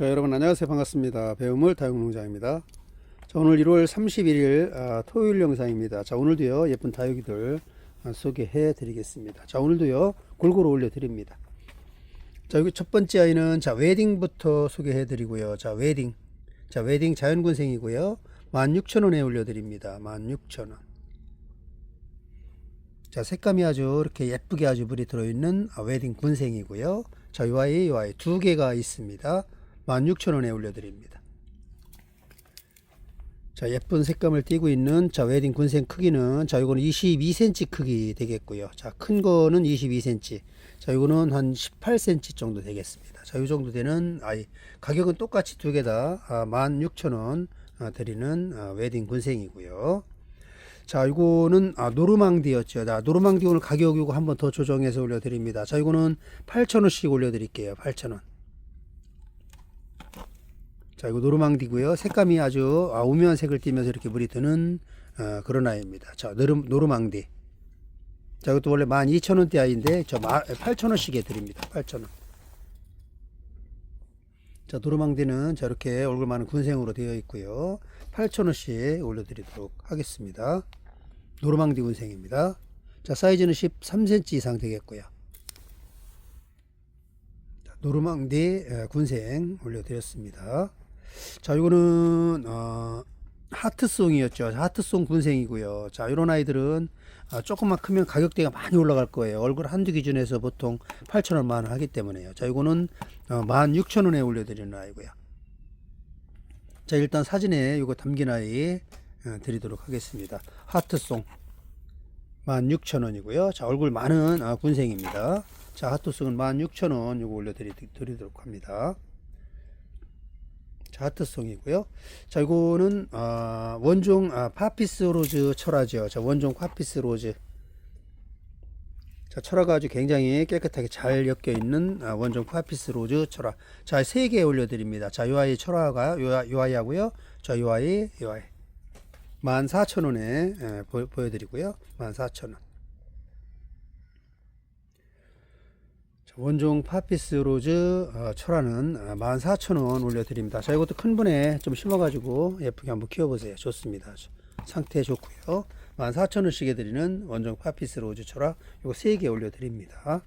자 여러분 안녕하세요. 반갑습니다. 배우물 다육농장입니다. 자 오늘 1월 31일 아, 토요일 영상입니다. 자 오늘도요 예쁜 다육이들 아, 소개해 드리겠습니다. 자 오늘도요 골고루 올려 드립니다. 자 여기 첫 번째 아이는 자 웨딩부터 소개해 드리고요. 자 웨딩. 자 웨딩 자연군생이고요. 16,000원에 올려 드립니다. 16,000원. 자 색감이 아주 이렇게 예쁘게 아주 물이 들어있는 아, 웨딩 군생이고요. 자 요 아이 요 아이 두 개가 있습니다 16,000원에 올려드립니다. 자, 예쁜 색감을 띠고 있는 자, 웨딩 군생 크기는 자, 이거는 22cm 크기 되겠고요. 자, 큰 거는 22cm. 자, 이거는 한 18cm 정도 되겠습니다. 자, 이 정도 되는 아이. 가격은 똑같이 두 개 다 아, 16,000원 아, 드리는 아, 웨딩 군생이고요. 자, 이거는 아, 노르망디였죠. 자, 노르망디 오늘 가격 이거 한번 더 조정해서 올려 드립니다. 자, 이거는 8,000원씩 올려 드릴게요. 8,000원. 자, 이거 노르망디고요. 색감이 아주 아, 오묘한 색을 띠면서 이렇게 물이 드는 어, 그런 아이입니다. 자, 노르, 노르망디. 자, 이것도 원래 12,000원대 아이인데 저 8,000원씩에 드립니다. 8,000원. 자, 노르망디는 저렇게 얼굴 많은 군생으로 되어 있고요. 8,000원씩 올려드리도록 하겠습니다. 노르망디 군생입니다. 자, 사이즈는 13cm 이상 되겠고요. 자, 노르망디 에, 군생 올려드렸습니다. 자, 이거는 어, 하트송이었죠. 하트송 군생이고요. 자, 이런 아이들은 아, 조금만 크면 가격대가 많이 올라갈 거예요. 얼굴 한두 기준에서 보통 8,000원 만원 하기 때문에요. 자, 이거는 어, 16,000원에 올려드리는 아이고요. 자, 일단 사진에 이거 담긴 아이 어, 드리도록 하겠습니다. 하트송 16,000원이고요. 자, 얼굴 많은 아, 군생입니다. 자, 하트송은 16,000원 이거 올려드리도록 합니다. 자, 하트송이고요. 자, 이거는 아, 원종 아, 파피스 로즈 철화죠. 자, 원종 파피스 로즈. 자, 철화가 아주 굉장히 깨끗하게 잘 엮여 있는 아, 원종 파피스 로즈 철화. 자, 세 개 올려 드립니다. 자, 요 아이 철화가 요, 아이 하고요. 자, 요 아이, 요 아이. 14,000원에 예, 보, 보여 드리고요. 14,000원. 원종 파피스 로즈 어, 어, 14,000원 올려드립니다. 자, 이것도 큰 분에 좀 심어가지고 예쁘게 한번 키워보세요. 좋습니다. 상태 좋고요. 14,000원씩에 드리는 원종 파피스 로즈 철화 이거 3개 올려드립니다.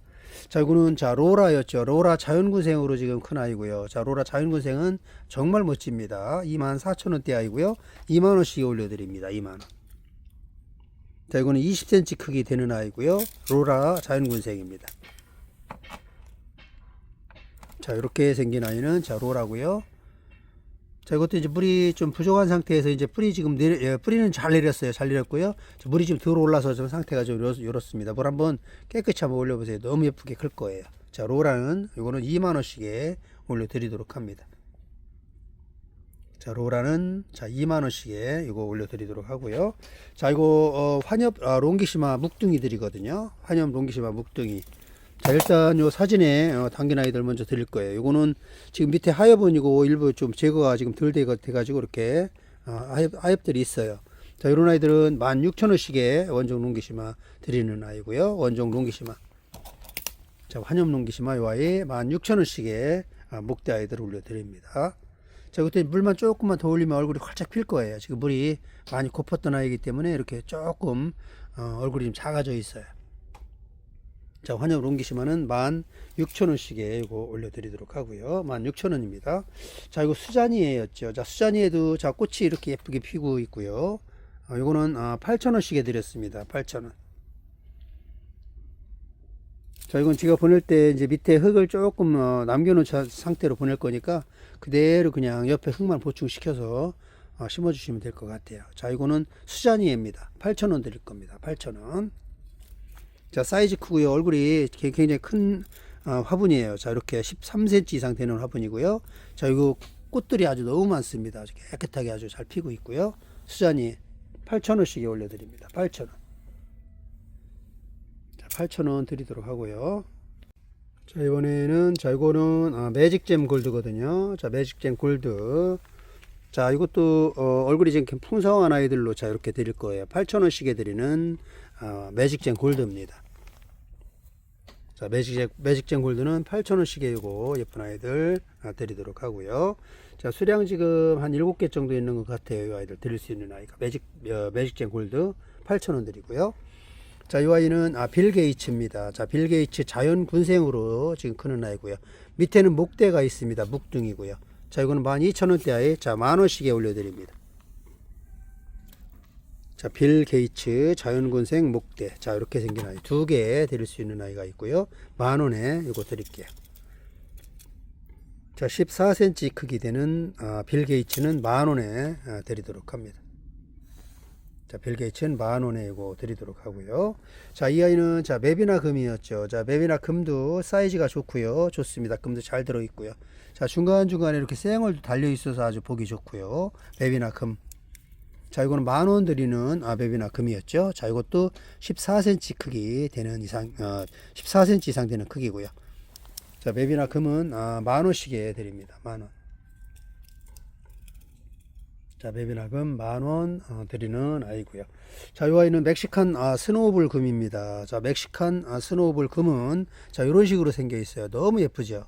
자, 이거는 자, 로라였죠. 로라 자연군생으로 지금 큰 아이고요. 자, 로라 자연군생은 정말 멋집니다. 24,000원대 아이고요. 2만원씩 올려드립니다. 2만원. 자, 이거는 20cm 크기 되는 아이고요. 로라 자연군생입니다. 자, 이렇게 생긴 아이는 자, 로라고요. 자, 이것도 이제 물이 좀 부족한 상태에서 이제 뿌리 지금 내려, 예, 뿌리는 잘 내렸어요. 잘 내렸고요. 자, 물이 좀덜 올라서 좀 상태가 좀 요렇습니다. 물 한번 깨끗이 한번 올려보세요. 너무 예쁘게 클 거예요. 자, 로라는 이거는 2만원씩에 올려드리도록 합니다. 자, 로라는 자, 2만 원씩에 이거 올려드리도록 하고요. 자, 이거 어, 환엽 아, 롱기시마 묵둥이들이거든요. 환엽 롱기시마 묵둥이. 자 일단 요 사진에 어, 담긴 아이들 먼저 드릴 거예요. 요거는 지금 밑에 하엽은이고 일부 좀 제거가 지금 덜 돼 가지고 이렇게 어, 하엽, 하엽들이 있어요. 자 이런 아이들은 16,000원씩에 원종 롱기시마 드리는 아이고요. 원종 롱기시마. 자 환엽 롱기시마 요 아이 16,000원씩에 아, 목대 아이들 올려드립니다. 자 그때 물만 조금만 더 올리면 얼굴이 활짝 필 거예요. 지금 물이 많이 고팠던 아이기 때문에 이렇게 조금 어, 얼굴이 좀 작아져 있어요. 자, 환엽 롱기시마는 16,000원씩에 이거 올려드리도록 하고요. 16,000원입니다. 자, 이거 수자니에였죠. 자, 수자니에도 자, 꽃이 이렇게 예쁘게 피고 있고요. 어, 이거는 아, 8,000원씩에 드렸습니다. 8,000원. 자, 이건 제가 보낼 때 이제 밑에 흙을 조금 어, 남겨놓은 자- 상태로 보낼 거니까 그대로 그냥 옆에 흙만 보충시켜서 어, 심어주시면 될 것 같아요. 자, 이거는 수자니에입니다. 8,000원 드릴 겁니다. 8,000원. 자 사이즈 크고요. 얼굴이 게- 굉장히 큰 어, 화분이에요. 자 이렇게 13cm 이상 되는 화분이고요. 자 이거 꽃들이 아주 너무 많습니다. 깨끗하게 아주 잘 피고 있고요. 수잔이 8,000원씩에 올려드립니다. 8,000원. 자 8,000원 드리도록 하고요. 자 이번에는 자 이거는 아, 매직잼 골드거든요. 자 매직잼 골드. 자 이것도 어, 얼굴이 지금 풍성한 아이들로 자 이렇게 드릴 거예요. 8,000원씩에 드리는 어, 매직잼 골드입니다 자, 매직, 매직젠 골드는 8,000원씩에 이거 예쁜 아이들 아, 드리도록 하고요. 자, 수량 지금 한 7개 정도 있는 것 같아요. 이 아이들 드릴 수 있는 아이가. 매직, 어, 매직젠 골드 8,000원 드리고요. 자, 이 아이는 아, 빌 게이츠입니다. 자, 빌 게이츠 자연 군생으로 지금 크는 아이고요. 밑에는 목대가 있습니다. 묵둥이고요. 자, 이거는 12,000원대 아이. 자, 만원씩에 올려드립니다. 자, 빌 게이츠 자연군생 목대. 자, 이렇게 생긴 아이 두 개 드릴 수 있는 아이가 있고요. 만 원에 이거 드릴게요. 자, 14cm 크기 되는 아, 빌 게이츠는 만 원에 아, 드리도록 합니다. 자, 빌 게이츠는 만 원에 이거 드리도록 하고요. 자, 이 아이는 자, 맵이나 금이었죠. 자, 맵이나 금도 사이즈가 좋고요. 좋습니다. 금도 잘 들어 있고요. 자, 중간중간에 이렇게 쌩얼도 달려 있어서 아주 보기 좋고요. 맵이나 금. 자, 이거는 만 원 드리는 아 베비나 금이었죠. 자, 이것도 14cm 크기 되는 이상, 어, 14cm 이상 되는 크기고요. 자, 맵이나 금은 아, 만 원씩에 드립니다. 만 원. 자, 맵이나 금 만원 어, 드리는 아이고요. 자, 이 아이는 멕시칸 아, 스노우볼 금입니다. 자, 멕시칸 아, 스노우볼 금은 자, 이런 식으로 생겨 있어요. 너무 예쁘죠.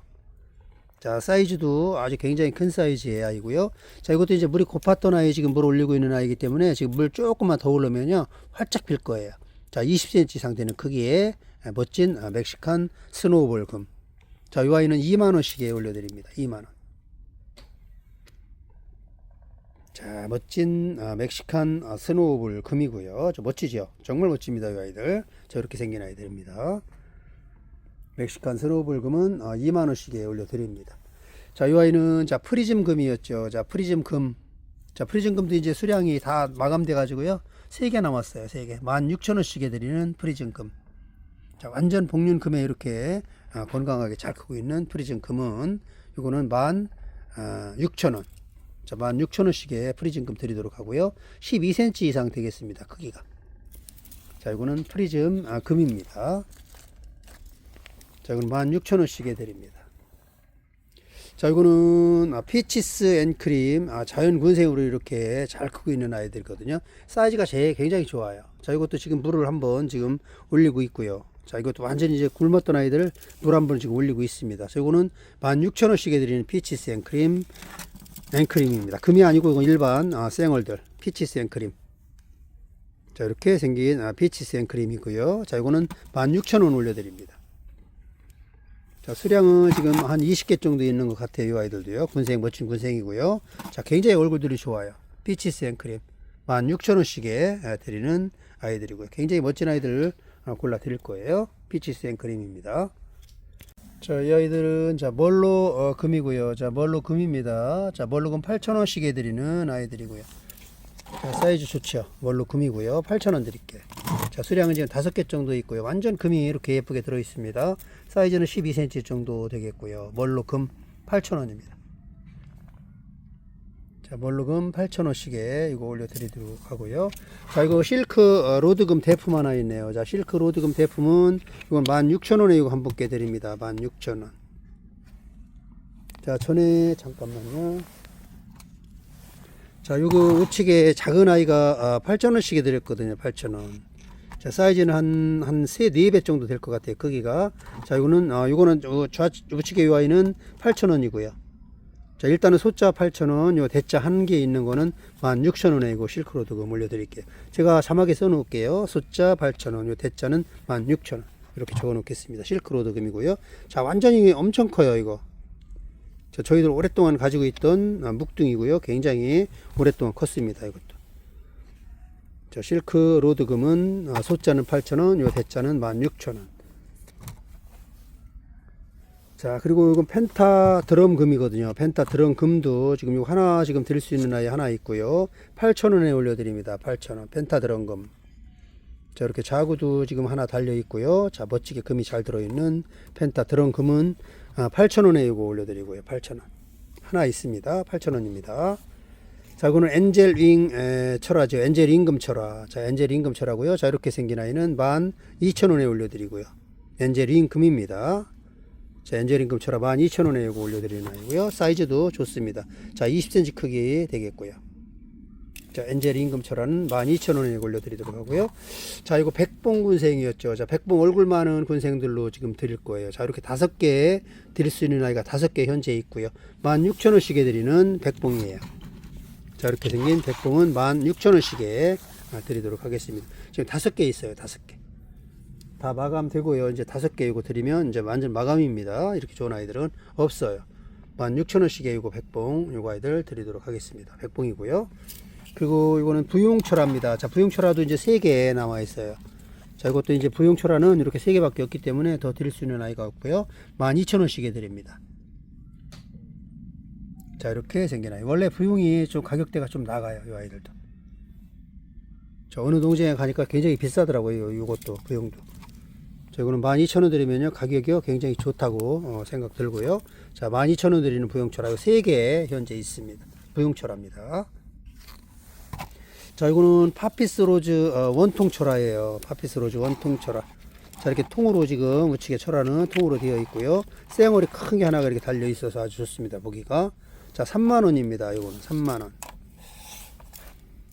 자, 사이즈도 아주 굉장히 큰 사이즈의 아이고요. 자, 이것도 이제 물이 고팠던 아이 지금 물 올리고 있는 아이기 때문에 지금 물 조금만 더 올르면요. 활짝 필 거예요. 자, 20cm 이상 되는 크기의 멋진 아, 멕시칸 스노우볼 금. 자, 이 아이는 2만원씩에 올려드립니다. 2만원. 자, 멋진 아, 멕시칸 아, 스노우볼 금이고요. 저 멋지죠? 정말 멋집니다. 이 아이들. 자, 이렇게 생긴 아이들입니다. 멕시칸 스노우볼 금은 아, 2만 원씩에 올려드립니다. 자, 이 아이는 자, 프리즘 금이었죠. 자, 프리즘 금. 자, 프리즘 금도 이제 수량이 다 마감돼 가지고요. 3개 남았어요. 3개. 16,000원씩에 드리는 프리즘 금. 자, 완전 복륜 금에 이렇게 아, 건강하게 잘 크고 있는 프리즘 금은 이거는 16,000원. 자, 16,000원씩에 프리즘 금 드리도록 하고요. 12cm 이상 되겠습니다. 크기가. 자, 이거는 프리즘 아, 금입니다. 자, 이건 16,000원씩에 드립니다. 자, 이거는 아, 피치스 앤 크림 아, 자연 군생으로 이렇게 잘 크고 있는 아이들이거든요. 사이즈가 제 굉장히 좋아요. 자, 이것도 지금 물을 한번 지금 올리고 있고요. 자, 이것도 완전히 이제 굶었던 아이들 물 한 번 지금 올리고 있습니다. 자, 이거는 16,000원씩에 드리는 피치스 앤 크림 앤 크림입니다. 금이 아니고 이건 일반 아, 생얼들 피치스 앤 크림. 자, 이렇게 생긴 아, 피치스 앤 크림이고요. 자, 이거는 16,000원 올려드립니다. 자, 수량은 지금 한 20개 정도 있는 것 같아요. 이 아이들도요. 군생, 멋진 군생이고요. 자, 굉장히 얼굴들이 좋아요. 피치스 앤크림. 16,000원씩에 드리는 아이들이고요. 굉장히 멋진 아이들 어, 골라 드릴 거예요. 피치스 앤크림입니다. 자, 이 아이들은 자, 멀로 어, 금이고요. 자, 멀로 금입니다. 자, 멀로 금 8,000원씩에 드리는 아이들이고요. 자, 사이즈 좋죠. 멀로 금이고요. 8,000원 드릴게요. 자, 수량은 지금 5개 정도 있고요. 완전 금이 이렇게 예쁘게 들어 있습니다. 사이즈는 12cm 정도 되겠고요. 멀로 금 8,000원입니다. 자, 멀로금 8,000원씩에 이거 올려드리도록 하고요. 자, 이거 실크 어, 로드금 대품 하나 있네요. 자, 실크 로드금 대품은 이건 16,000원에 이거 한 분께 드립니다. 16,000원. 자, 전에 잠깐만요. 자, 요거 우측에 작은 아이가 8,000원씩에 드렸거든요. 8,000원. 자, 사이즈는 한, 한 세, 네배 정도 될 것 같아요. 크기가. 자, 요거는, 어, 요거는, 요 좌, 요 아이는 8,000원이고요. 자, 일단은 소자 8,000원, 요 대자 한 개 있는 거는 16,000원에 이거 실크로드금 올려드릴게요. 제가 자막에 써놓을게요. 소자 8,000원, 요 대자는 16,000원. 이렇게 적어 놓겠습니다. 실크로드금이고요. 자, 완전히 엄청 커요, 이거. 자, 저희들 오랫동안 가지고 있던 아, 묵둥이고요. 굉장히 오랫동안 컸습니다, 이것도. 자, 실크 로드 금은 아, 소자는 8,000원, 요 대자는 16,000원. 자, 그리고 이건 펜타 드럼 금이거든요. 펜타 드럼 금도 지금 요 하나 지금 드릴 수 있는 아이 하나 있고요. 8,000원에 올려 드립니다. 8,000원. 펜타 드럼 금. 자, 이렇게 자구도 지금 하나 달려 있고요. 자, 멋지게 금이 잘 들어 있는 펜타 드럼 금은 아, 8,000원에 이거 올려 드리고요. 8,000원. 하나 있습니다. 8,000원입니다. 자, 이거는 엔젤 윙 에, 철화죠. 엔젤 임금 철화. 자, 엔젤 임금 철화고요. 자, 이렇게 생긴 아이는 12,000원에 올려드리고요. 엔젤 임금입니다. 자, 엔젤 임금 철화 12,000원에 이거 올려드리는 아이고요. 사이즈도 좋습니다. 자, 20cm 크기 되겠고요. 자, 엔젤 임금 철화는 12,000원에 올려드리도록 하고요. 자, 이거 백봉 군생이었죠. 자, 백봉 얼굴 많은 군생들로 지금 드릴 거예요. 자, 이렇게 다섯 개 드릴 수 있는 아이가 다섯 개 현재 있고요. 16,000원씩에 드리는 백봉이에요. 자, 이렇게 생긴 백봉은 16,000원씩에 드리도록 하겠습니다. 지금 다섯 개 있어요. 다섯 개. 다 마감되고요. 이제 다섯 개 이거 드리면 이제 완전 마감입니다. 이렇게 좋은 아이들은 없어요. 16,000원씩에 이거 백봉 요거 아이들 드리도록 하겠습니다. 백봉이고요. 그리고 이거는 부용철화입니다. 자, 부용철화도 이제 세개 나와 있어요. 자, 이것도 이제 부용철화는 이렇게 세 개밖에 없기 때문에 더 드릴 수 있는 아이가 없고요. 12,000원씩에 드립니다. 자, 이렇게 아이. 원래 부용이 좀 가격대가 좀 나가요. 이 아이들도. 자, 어느 동생에 가니까 굉장히 비싸더라고요. 이것도 부용도. 자, 이거는 12,000원 드리면요. 가격이 굉장히 좋다고 어, 생각 들고요. 자, 12,000원 드리는. 이거 3개 현재 있습니다. 부용철화입니다. 자, 이거는 파피스 로즈 어, 원통 철화예요. 파피스 로즈 원통 철화. 자, 이렇게 통으로 지금 우측에 철화는 통으로 되어 있고요. 쌩얼이 큰 게 하나가 이렇게 달려 있어서 아주 좋습니다. 보기가. 자, 3만원입니다. 이거는 3만원.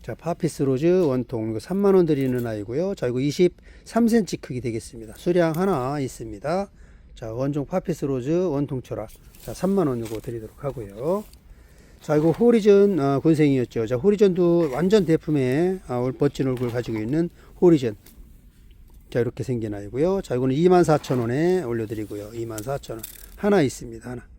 자, 파피스 로즈 원통. 이거 3만원 드리는 아이고요. 자, 이거 23cm 크기 되겠습니다. 수량 하나 있습니다. 자, 원종 파피스 로즈 원통 철화. 자, 3만원 이거 드리도록 하고요. 자, 이거 호리전 어, 군생이었죠. 자, 호리전도 완전 대품의 아, 멋진 얼굴 가지고 있는 호리전. 자, 이렇게 생긴 아이고요. 자, 이거는 24,000원에 올려드리고요. 24,000원. 하나 있습니다. 하나.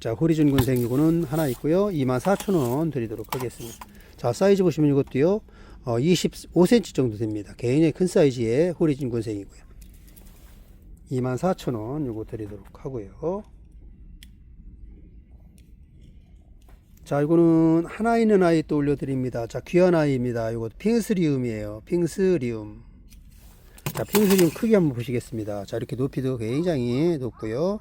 자, 호리전 군생 이거는 하나 있고요. 24,000원 드리도록 하겠습니다. 자, 사이즈 보시면 이것도요. 어, 25cm 정도 됩니다. 굉장히 큰 사이즈의 호리진 군생이고요. 24,000원 이거 드리도록 하고요. 자, 이거는 하나 있는 아이 또 올려드립니다. 자, 귀한 아이입니다. 이거 핑스리움이에요. 핑스리움. 자, 핑스리움 크기 한번 보시겠습니다. 자, 이렇게 높이도 굉장히 높고요.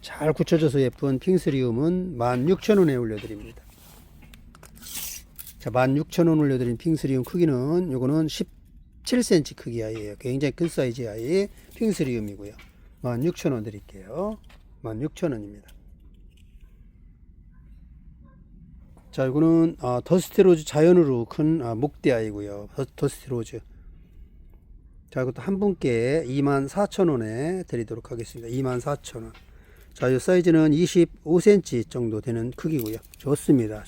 잘 굳혀져서 예쁜 핑스리움은 16,000원에 올려드립니다. 자, 16,000원 올려드린 핑스리움 크기는 요거는 17cm 크기 아이예요. 굉장히 큰 사이즈 아이 핑스리움이고요. 16,000원 드릴게요. 16,000원입니다. 자, 이거는 아, 더스티로즈 자연으로 큰 아, 목대 아이고요. 더, 더스티로즈. 자, 이것도 한 분께 24,000원에 드리도록 하겠습니다. 24,000원. 자, 이 사이즈는 25cm 정도 되는 크기고요. 좋습니다.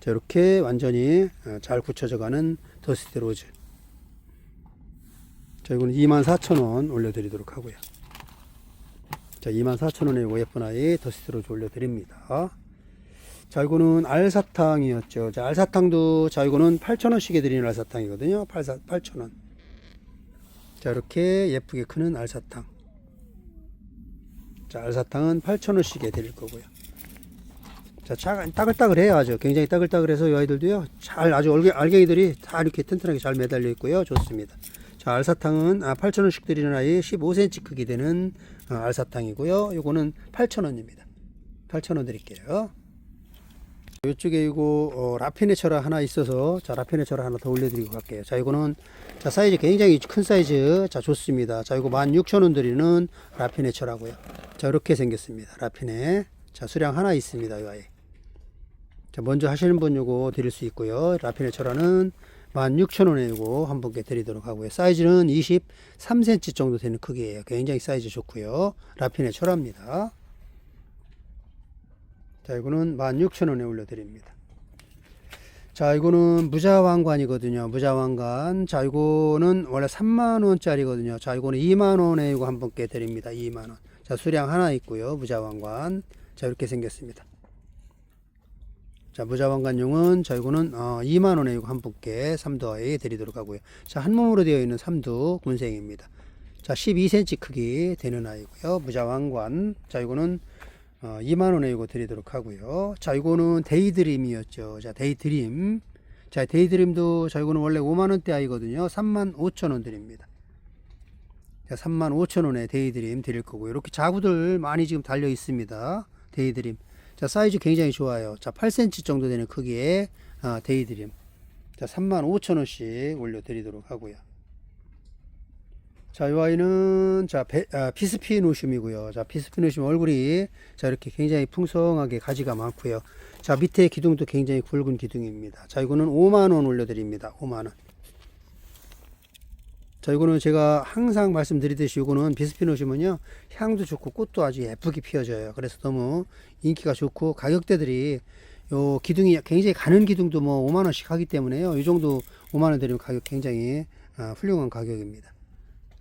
자, 이렇게 완전히 어, 잘 굳혀져 가는 더스티 로즈. 자, 이거는 24,000원 올려드리도록 하고요. 자, 24,000원에 이거 예쁜 아이 더스티 로즈 올려드립니다. 자, 이거는 알사탕이었죠. 자, 알사탕도, 자, 이거는 8,000원씩에 드리는 알사탕이거든요. 8,000원. 자, 이렇게 예쁘게 크는 알사탕. 자, 알사탕은 8,000원씩에 드릴 거고요. 자, 자, 따글따글해요. 아주 굉장히 따글따글해서 이 아이들도요. 잘 아주 알갱, 알갱이들이 다 이렇게 튼튼하게 잘 매달려 있고요. 좋습니다. 자, 알사탕은 아, 8,000원씩 드리는 아이 15cm 크기 되는 아, 알사탕이고요. 요거는 8,000원입니다. 8,000원 드릴게요. 이쪽에 이거 어, 라피네처라 하나 있어서 자 라피네처라 하나 더 올려드리고 갈게요. 자 이거는 자 사이즈 굉장히 큰 사이즈 자 좋습니다. 자 이거 16,000원 드리는 라피네처라고요. 자 이렇게 생겼습니다. 라피네 자 수량 하나 있습니다. 이 아이. 자 먼저 하시는 분 요거 드릴 수 있고요. 라피네처라는 16,000원에 이거 한 분께 드리도록 하고요. 사이즈는 23cm 정도 되는 크기예요. 굉장히 사이즈 좋고요. 라피네처라입니다. 자, 이거는 16,000원에 올려드립니다. 자, 이거는 무자왕관이거든요. 무자왕관. 자, 이거는 원래 3만원짜리거든요. 자, 이거는 2만원에 이거 한 분께 드립니다. 2만원. 자, 수량 하나 있고요. 무자왕관. 자, 이렇게 생겼습니다. 자, 무자왕관용은 자, 이거는 어, 2만 원에 이거 한 분께 삼두아이 드리도록 하고요. 자, 한 몸으로 되어 있는 삼두 군생입니다. 자, 12cm 크기 되는 아이고요. 무자왕관. 자, 이거는 어, 2만 원에 이거 드리도록 하고요. 자, 이거는 데이드림이었죠. 자, 데이드림. 자, 데이드림도 자, 이거는 원래 5만 원대 아이거든요. 3만 5천 원 드립니다. 자, 3만 5천원에 데이드림 드릴 거고요. 이렇게 자구들 많이 지금 달려 있습니다. 데이드림. 자, 사이즈 굉장히 좋아요. 자, 8cm 정도 되는 크기의 아, 데이드림. 자, 3만 5천원씩 올려 드리도록 하고요. 자, 이 아이는 자, 베, 아, 피스피노슘이고요. 자, 피스피노슘 얼굴이 자, 이렇게 굉장히 풍성하게 가지가 많고요. 자, 밑에 기둥도 굉장히 굵은 기둥입니다. 자, 이거는 5만 원 올려 드립니다. 5만 원. 자, 이거는 제가 항상 말씀드리듯이 이거는 비스피노즘은요, 향도 좋고 꽃도 아주 예쁘게 피어져요. 그래서 너무 인기가 좋고 가격대들이 요 기둥이 굉장히 가는 기둥도 뭐 5만 원씩 하기 때문에요. 이 정도 5만 원 드리면 가격 굉장히 아, 훌륭한 가격입니다.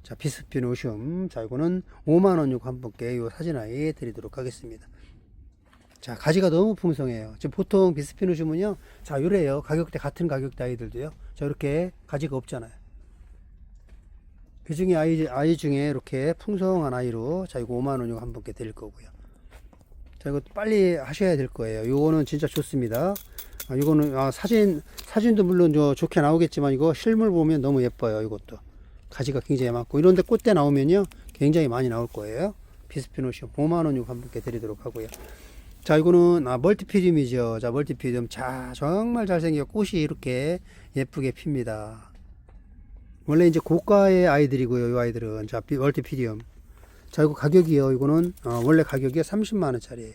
자, 비스피노슘. 자, 이거는 5만 원 요거 한 분께 요 사진 아이 드리도록 하겠습니다. 자, 가지가 너무 풍성해요. 지금 보통 비스피노즘은요, 자, 요래요. 가격대 같은 가격대 아이들도요. 자, 이렇게 가지가 없잖아요. 그 중에 아이, 아이 중에 이렇게 풍성한 아이로 자 이거 5만원 이거 한 분께 드릴 거고요. 자 이거 빨리 하셔야 될 거예요. 요거는 진짜 좋습니다. 아, 이거는 아, 사진 사진도 물론 저 좋게 나오겠지만 이거 실물 보면 너무 예뻐요 이것도. 가지가 굉장히 많고. 이런데 꽃대 나오면요 굉장히 많이 나올 거예요. 비스피노시오. 5만원 이거 한 분께 드리도록 하고요. 자 이거는 아, 멀티피디움이죠. 자 멀티피디움 자 정말 잘생겨. 꽃이 이렇게 예쁘게 핍니다 원래 이제 고가의 아이들이고요. 이 아이들은 자 비- 멀티피디움. 자 이거 가격이요. 이거는 어, 원래 가격이 30만 원짜리예요.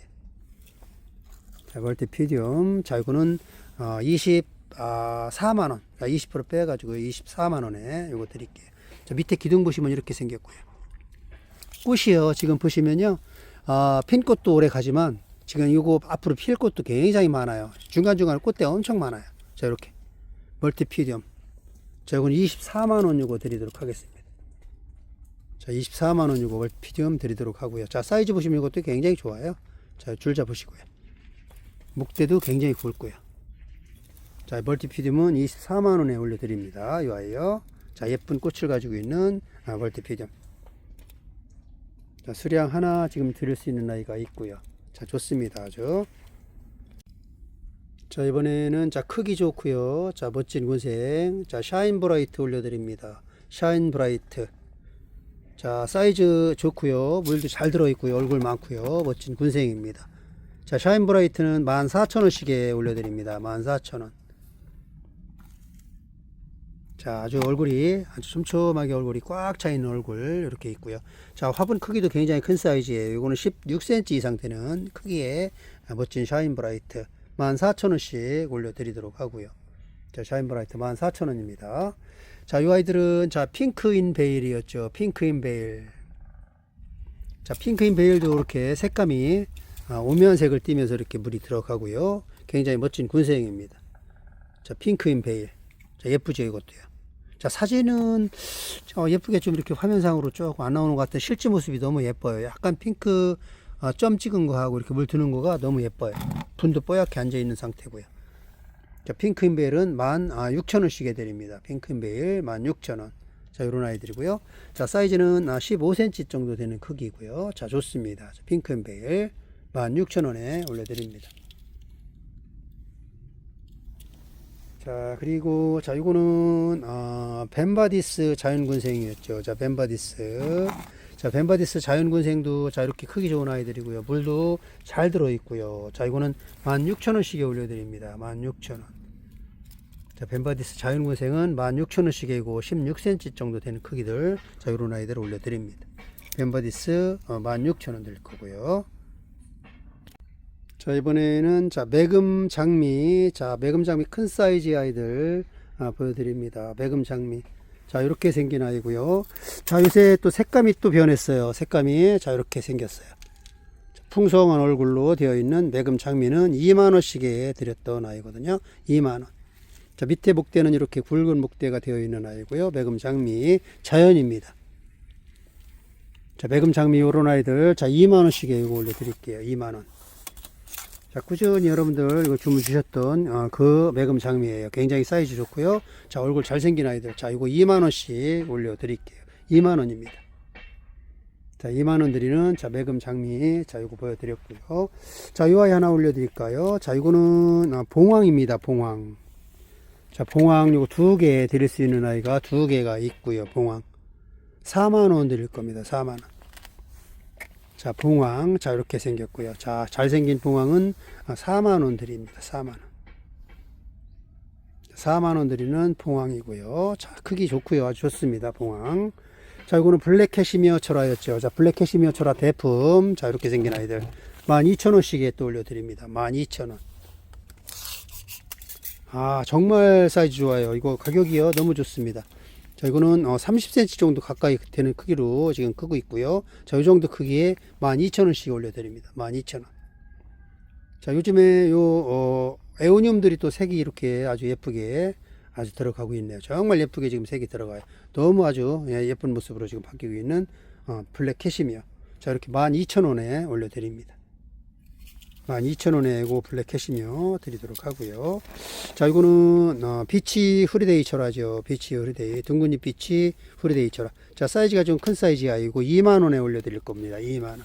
자 멀티피디움. 자 이거는 어, 24만 원. 20% 빼가지고 24만 원에 이거 드릴게요. 자 밑에 기둥 보시면 이렇게 생겼고요. 꽃이요. 지금 보시면요. 아, 핀 꽃도 오래 가지만 지금 이거 앞으로 필 꽃도 굉장히 많아요. 중간중간 꽃대 엄청 많아요. 자 이렇게 멀티피디움. 자, 이건 24만원 요거 드리도록 하겠습니다. 자, 24만원 요거 월피디움 드리도록 하고요. 자, 사이즈 보시면 이것도 굉장히 좋아요. 자, 줄 잡으시고요. 목대도 굉장히 굵고요. 자, 멀티 피디움은 24만원에 올려드립니다. 이 아이요. 자, 예쁜 꽃을 가지고 있는 아, 멀티 피디움. 자, 수량 하나 지금 드릴 수 있는 아이가 있고요. 자, 좋습니다. 아주. 자 이번에는 자 크기 좋고요. 자 멋진 군생. 자 샤인 브라이트 올려드립니다. 샤인 브라이트. 자 사이즈 좋고요. 물도 잘 들어있고요. 얼굴 많고요. 멋진 군생입니다. 자 샤인 브라이트는 14,000원씩에 올려드립니다. 14,000원. 자 아주 얼굴이 아주 촘촘하게 얼굴이 꽉 차 있는 얼굴 이렇게 있고요. 자 화분 크기도 굉장히 큰 사이즈예요. 이거는 16cm 이상 되는 크기의 멋진 샤인 브라이트 14,000원씩 올려드리도록 하고요. 자, 샤인브라이트 14,000원입니다. 자, 이 아이들은 자, 핑크인 베일이었죠. 핑크인 베일. 자, 핑크인 베일도 이렇게 색감이 아, 오면색을 띠면서 이렇게 물이 들어가고요. 굉장히 멋진 군생입니다. 자, 핑크인 베일. 자, 예쁘죠, 이것도요. 자, 사진은 어, 예쁘게 좀 이렇게 화면상으로 조금 안 나오는 것 같은 실제 모습이 너무 예뻐요. 약간 핑크 아, 점 찍은 거하고 이렇게 물 드는 거가 너무 예뻐요. 분도 뽀얗게 앉아 있는 상태고요. 자, 핑크인베일은 만 아, 6천원씩에 드립니다. 핑크인베일 만 6천원. 자, 요런 아이들이고요. 자, 사이즈는 아, 15cm 정도 되는 크기고요. 자, 좋습니다. 자, 핑크인베일 만 6천원에 올려드립니다. 자, 그리고 자, 이거는 아, 벤바디스 자연군생이었죠. 자, 벤바디스. 자, 벤바디스 자연군생도 자, 이렇게 크기 좋은 아이들이고요. 물도 잘 들어있고요. 자, 이거는 16,000원씩에 올려드립니다. 16,000원. 자, 벤바디스 자연군생은 16,000원씩이고 16cm 정도 되는 크기들. 자, 이런 아이들 올려드립니다. 벤바디스 어, 16,000원 될 거고요. 자, 이번에는 자, 매금 장미. 자, 매금 장미 큰 사이즈 아이들 아, 보여드립니다. 매금 장미. 자, 이렇게 생긴 아이고요. 자, 요새 또 색감이 또 변했어요. 색감이 자, 이렇게 생겼어요. 자, 풍성한 얼굴로 되어 있는 매금 장미는 2만원씩에 드렸던 아이거든요. 2만원. 자, 밑에 목대는 이렇게 굵은 목대가 되어 있는 아이고요. 매금 장미 자연입니다. 자, 매금 장미 요런 아이들 자, 2만원씩에 이거 올려드릴게요. 2만원. 자, 꾸준히 여러분들 이거 주문 주셨던 어, 그 매금 장미예요. 굉장히 사이즈 좋고요. 자, 얼굴 잘생긴 아이들. 자, 이거 2만 원씩 올려 드릴게요. 2만 원입니다. 자, 2만 원 드리는 자, 매금 장미. 자, 이거 보여 드렸고요. 자, 이 아이 하나 올려 드릴까요? 자, 이거는 아, 봉황입니다. 봉황. 자, 봉황 요거 두 개 드릴 수 있는 아이가 두 개가 있고요. 봉황. 4만 원 드릴 겁니다. 4만 원. 자, 봉황. 자, 이렇게 생겼고요. 자, 잘생긴 봉황은 4만원 드립니다. 4만원. 4만원 드리는 봉황이고요. 자, 크기 좋고요. 아주 좋습니다. 봉황. 자, 이거는 블랙 캐시미어 철화였죠. 자, 블랙 캐시미어 철화 대품. 자, 이렇게 생긴 아이들. 12,000원씩에 또 올려드립니다. 12,000원. 아, 정말 사이즈 좋아요. 이거 가격이요. 너무 좋습니다. 자, 이거는 어, 30cm 정도 가까이 되는 크기로 지금 크고 있고요. 자, 이 정도 크기에 12,000원씩 올려드립니다. 12,000원. 자, 요즘에 요, 어, 에오늄들이 또 색이 이렇게 아주 예쁘게 아주 들어가고 있네요. 정말 예쁘게 지금 색이 들어가요. 너무 아주 예, 예쁜 모습으로 지금 바뀌고 있는 어, 블랙 캐시미어. 자, 이렇게 12,000원에 올려드립니다. 12,000원에 이거 블랙 캐시미어 드리도록 하고요. 자, 이거는 어, 비치 후리데이 철화죠. 비치 후리데이. 둥근잎 비치 후리데이 철화. 자, 사이즈가 좀 큰 사이즈가 이고 2만 원에 올려 드릴 겁니다. 2만 원.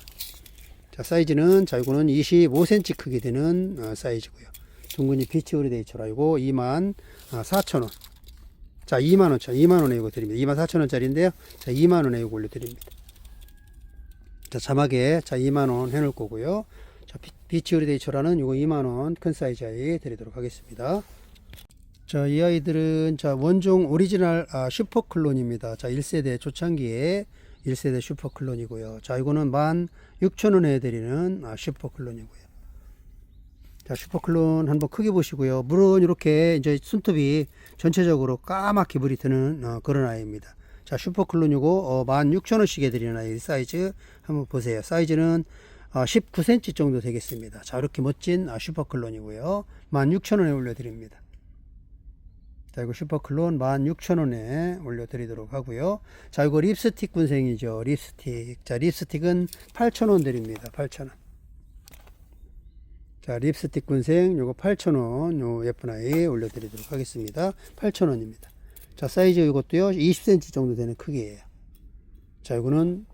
자, 사이즈는 자, 이거는 25cm 크기 되는 어, 사이즈고요. 둥근잎 비치 후리데이 철화이고 2만 4천원. 자, 2만 원 천, 2만 원에 이거 드립니다. 2만 4천 원짜리인데요. 자, 2만 원에 이거 올려 드립니다. 자, 자막에 자, 2만 원 해 놓을 거고요. 자, 비- 비치 후리데이 철화는 이거 2만원 큰 사이즈 아이 드리도록 하겠습니다. 자, 이 아이들은 자, 원종 오리지널 아, 슈퍼 클론입니다. 자, 1세대 초창기에 1세대 슈퍼 클론이고요. 자, 이거는 16,000원에 드리는 아, 슈퍼 클론이고요. 자, 슈퍼 클론 한번 크게 보시고요. 물은 이렇게 이제 손톱이 전체적으로 까맣게 물이 드는 어, 그런 아이입니다. 자, 슈퍼 클론 요거 어, 16,000원씩 에 드리는 아이 사이즈 한번 보세요. 사이즈는 어, 19cm 정도 되겠습니다. 자, 이렇게 멋진 아, 슈퍼클론이고요. 16,000원에 올려드립니다. 자, 이거 슈퍼클론 16,000원에 올려드리도록 하고요. 자, 이거 립스틱 군생이죠. 립스틱. 자, 립스틱은 8,000원 드립니다. 8,000원. 자, 립스틱 군생 요거 8,000원 요 예쁜 아이 올려드리도록 하겠습니다. 8,000원입니다. 자, 사이즈 이것도요 20cm 정도 되는 크기예요. 자, 이거는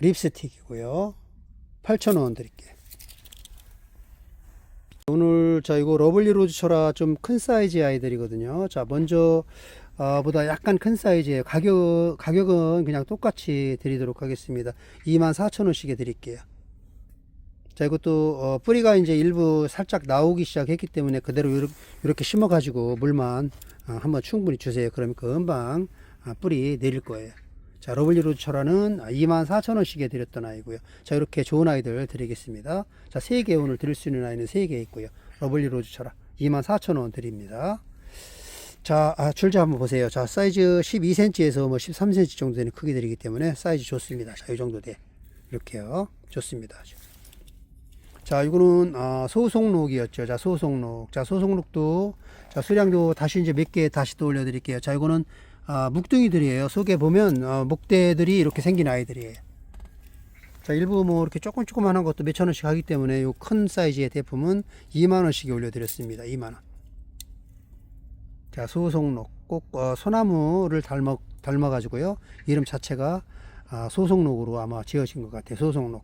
립스틱이고요. 8,000원 드릴게요. 오늘 자 이거 러블리 로즈 철화 좀큰 사이즈 아이들이거든요. 자, 먼저 아, 보다 약간 큰 사이즈예요. 가격 가격은 그냥 똑같이 드리도록 하겠습니다. 24,000원씩에 드릴게요. 자, 이것도 어, 뿌리가 이제 일부 살짝 나오기 시작했기 때문에 그대로 이렇게, 이렇게 심어 가지고 물만 어, 한번 충분히 주세요. 그러면 금방 아, 뿌리 내릴 거예요. 자, 러블리 철화는 24,000원씩에 드렸던 아이고요. 자, 이렇게 좋은 아이들 드리겠습니다. 자, 3개 오늘 드릴 수 있는 아이는 3개 있고요. 러블리 로즈 철화 24,000원 드립니다. 자, 아, 줄자 한번 보세요. 자, 사이즈 12cm에서 뭐 13cm 정도 되는 크기들이기 때문에 사이즈 좋습니다. 자, 이 정도 돼. 이렇게요. 좋습니다. 자, 이거는 아, 소송록이었죠. 자, 소송록. 자, 소송록도 자, 수량도 다시 이제 몇 개 다시 또 올려 드릴게요. 자, 이거는 아, 묵둥이들이에요. 속에 보면 어, 목대들이 이렇게 생긴 아이들이에요. 자, 일부 뭐 이렇게 조금 조그만한 것도 몇천 원씩 하기 때문에 요 큰 사이즈의 대품은 2만 원씩 올려드렸습니다. 2만 원. 자, 소송록 꼭 어, 소나무를 닮아 닮아 가지고요. 이름 자체가 아, 소송록으로 아마 지어진 것 같아요. 소송록.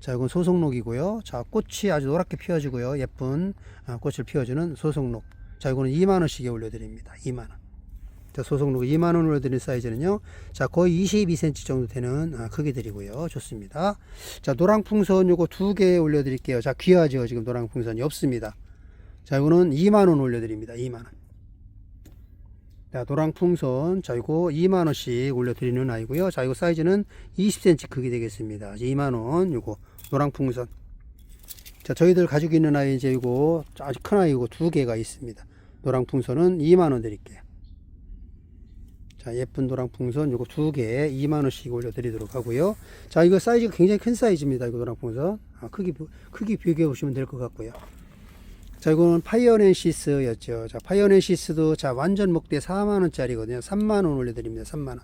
자, 이건 소송록이고요. 자, 꽃이 아주 노랗게 피어지고요. 예쁜 아, 꽃을 피워주는 소송록. 자, 이거는 2만 원씩에 올려드립니다. 2만 원. 자, 소송록 2만 원 올려드린 사이즈는요. 자, 거의 22cm 정도 되는 아, 크기들이고요. 좋습니다. 자, 노랑풍선 요거 두 개 올려드릴게요. 자, 귀하죠. 지금 노랑풍선이 없습니다. 자, 이거는 2만 원 올려드립니다. 2만 원. 자, 노랑풍선. 자, 이거 2만원씩 올려드리는 아이고요. 자, 이거 사이즈는 20cm 크기 되겠습니다. 2만원, 요거, 노랑풍선. 자, 저희들 가지고 있는 아이, 이제 이거, 아주 큰 아이, 이거 두 개가 있습니다. 노랑풍선은 2만원 드릴게요. 자, 예쁜 노랑 풍선, 요거 두 개, 2만원씩 올려드리도록 하고요. 자, 이거 사이즈가 굉장히 큰 사이즈입니다. 이거 노랑 풍선. 아, 크기, 비- 크기 비교해 보시면 될 것 같고요. 자, 이거는 파이어넨시스였죠. 자, 파이어넨시스도 자, 완전 목대 4만원짜리거든요. 3만원 올려드립니다. 3만원.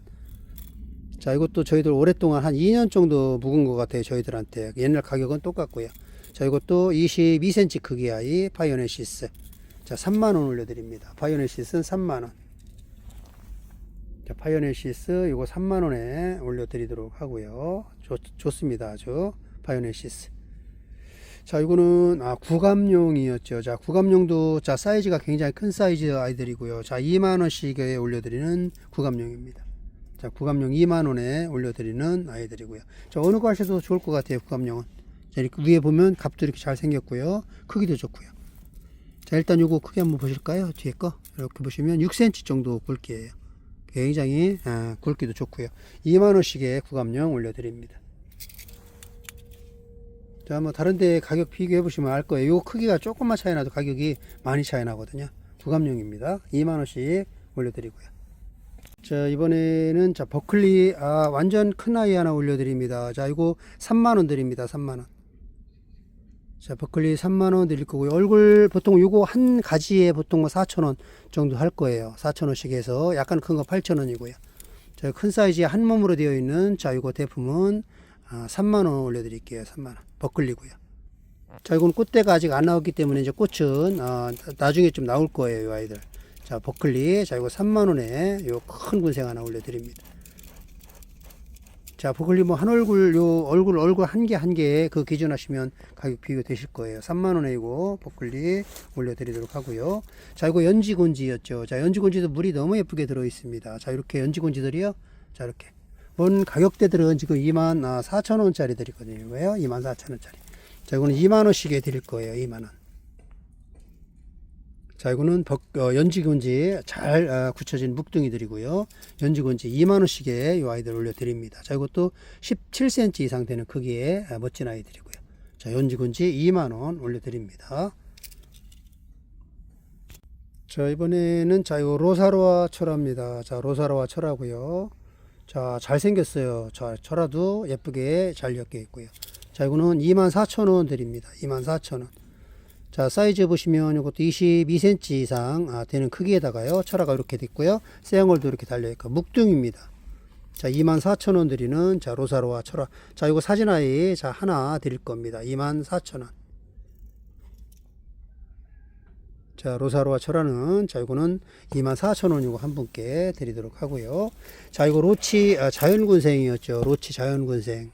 자, 이것도 저희들 오랫동안 한 2년 정도 묵은 것 같아요. 저희들한테. 옛날 가격은 똑같고요. 자, 이것도 22cm 크기 아이 파이어넨시스. 자, 3만원 올려드립니다. 파이어넨시스는 3만원. 자, 파이어넨시스 이거 3만원에 올려드리도록 하고요. 좋, 좋습니다. 아주. 파이어넨시스. 자, 이거는 아, 구감용이었죠. 자, 구감용도 자, 사이즈가 굉장히 큰 사이즈 아이들이고요. 자, 2만 원씩에 올려드리는 구감용입니다. 자, 구감용 2만 원에 올려드리는 아이들이고요. 자, 어느 거 하셔도 좋을 것 같아요. 구감용은. 자, 이렇게 위에 보면 값도 이렇게 잘 생겼고요. 크기도 좋고요. 자, 일단 요거 크게 한번 보실까요? 뒤에 거. 이렇게 보시면 6cm 정도 굵기예요. 굉장히 아, 굵기도 좋고요. 2만원씩의 구감용 올려드립니다. 자, 뭐 다른 데 가격 비교해 보시면 알 거예요. 요 크기가 조금만 차이 나도 가격이 많이 차이 나거든요. 구감용입니다. 2만 원씩 올려 드리고요. 자, 이번에는 자, 버클리 아, 완전 큰 아이 하나 올려 드립니다. 자, 이거 3만 원 드립니다. 3만 원. 자, 버클리 3만 원 드릴 거고요. 얼굴 보통 요거 한 가지에 보통 뭐 4천 원 정도 할 거예요. 4천 원씩 해서 약간 큰 거 8천 원이고요. 자, 큰 사이즈에 한 몸으로 되어 있는 자, 이거 제품은 아, 3만 원 올려 드릴게요. 3만 원. 버클리고요. 자, 이건 꽃대가 아직 안 나왔기 때문에 이제 꽃은 어, 나중에 좀 나올 거예요, 이 아이들. 자, 버클리. 자, 이거 3만 원에 요 큰 군생 하나 올려 드립니다. 자, 버클리 뭐한 얼굴 요 얼굴 얼굴 한 개 한 개 그 기준 하시면 가격 비교 되실 거예요. 3만 원에 이거 버클리 올려 드리도록 하고요. 자, 이거 연지곤지였죠. 자, 연지곤지도 물이 너무 예쁘게 들어 있습니다. 자, 이렇게 연지곤지들이요. 자, 이렇게 본 가격대들은 지금 2만 4천 원짜리들이거든요. 이거요. 2만 4천 원짜리. 자, 이거는 2만 원씩에 드릴 거예요. 2만 원. 자, 이거는 벅, 어, 연지곤지 잘 아, 굳혀진 묵둥이들이고요. 연지곤지 2만 원씩에 이 아이들 올려 드립니다. 자, 이것도 17cm 이상 되는 크기의 아, 멋진 아이들이고요. 자, 연지곤지 2만 원 올려 드립니다. 자, 이번에는 자, 이거 로사로아 철화입니다. 자, 로사로아 철화고요. 자, 잘생겼어요. 자, 철화도 예쁘게 잘 엮여 있고요. 자, 이거는 24,000원 드립니다. 24,000원. 자, 사이즈 보시면 이것도 22cm 이상 아, 되는 크기에다가요. 철화가 이렇게 됐고요. 쇠양월도 이렇게 달려있고, 묵둥입니다. 자, 24,000원 드리는 자, 로사로와 철화. 자, 이거 사진아이 자, 하나 드릴 겁니다. 24,000원. 자, 로사로와 철화는 자, 이거는 24,000원 이거 한 분께 드리도록 하고요. 자, 이거 로치 아, 자연군생이었죠. 로치 자연군생.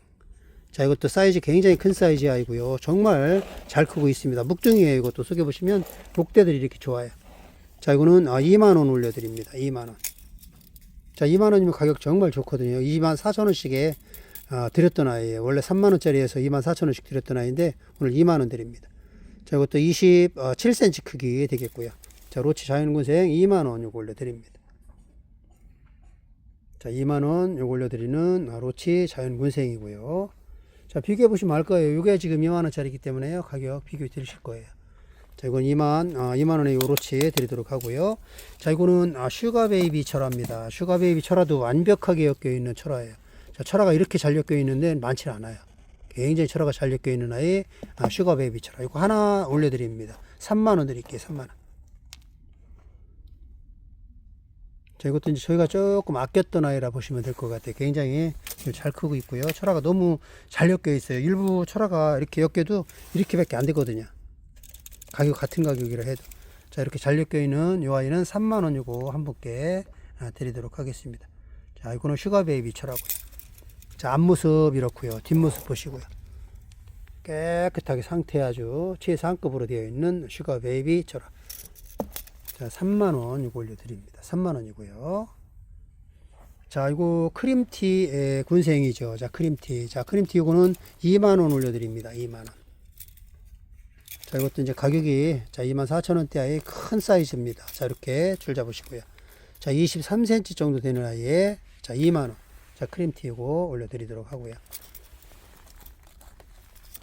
자, 이것도 사이즈 굉장히 큰 사이즈 아이고요. 정말 잘 크고 있습니다. 묵둥이에요. 이것도 속여 보시면 목대들이 이렇게 좋아요. 자, 이거는 아, 2만 원 올려 드립니다. 2만 원. 자, 2만 원이면 가격 정말 좋거든요. 2만 4천 원씩에 아, 드렸던 아이예요. 원래 3만 원짜리에서 2만 4천 원씩 드렸던 아이인데 오늘 2만 원 드립니다. 자, 이것도 27cm 크기 되겠고요. 자, 로치 자연군생 2만 원 요거 올려 드립니다. 자, 2만 원 요거 올려 드리는 아, 로치 자연군생이고요. 자, 비교해 보시면 알 거예요. 이게 지금 2만 원짜리이기 때문에요. 가격 비교해 드리실 거예요. 자, 이건 2만, 아, 2만 원에 요로치 드리도록 하고요. 자, 이거는 아, 슈가 베이비 철화입니다. 슈가 베이비 철화도 완벽하게 엮여 있는 철화예요. 자, 철화가 이렇게 잘 엮여 있는데 많지 않아요. 굉장히 철화가 잘 엮여 있는 아이, 아, 슈가 베이비 철화. 이거 하나 올려드립니다. 3만 원 드릴게요. 3만 원. 자, 이것도 이제 저희가 조금 아꼈던 아이라 보시면 될 것 같아요. 굉장히 잘 크고 있고요. 철화가 너무 잘 엮여 있어요. 일부 철화가 이렇게 엮여도 이렇게밖에 안 되거든요. 가격 같은 가격이라 해도. 자, 이렇게 잘 엮여 있는 이 아이는 3만 원이고 한 분께 아, 드리도록 하겠습니다. 자, 이거는 슈가 베이비 철화고요. 자, 앞모습 이렇고요. 뒷모습 보시고요. 깨끗하게 상태 아주 최상급으로 되어 있는 슈가 베이비 철화. 자, 3만원 이거 올려드립니다. 3만원이고요. 자, 이거 크림티 군생이죠. 자, 크림티. 자, 크림티 이거는 2만원 올려드립니다. 2만원. 자, 이것도 이제 가격이 자, 24,000원대의 큰 사이즈입니다. 자, 이렇게 줄 잡으시고요. 자, 23cm 정도 되는 아이에 자, 2만원. 자, 크림티 이거 올려드리도록 하고요.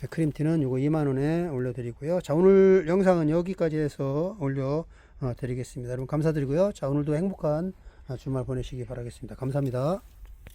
자, 크림티는 요거 2만원에 올려드리고요. 자, 오늘 영상은 여기까지 해서 올려 어, 드리겠습니다. 여러분 감사드리고요. 자, 오늘도 행복한 아, 주말 보내시기 바라겠습니다. 감사합니다.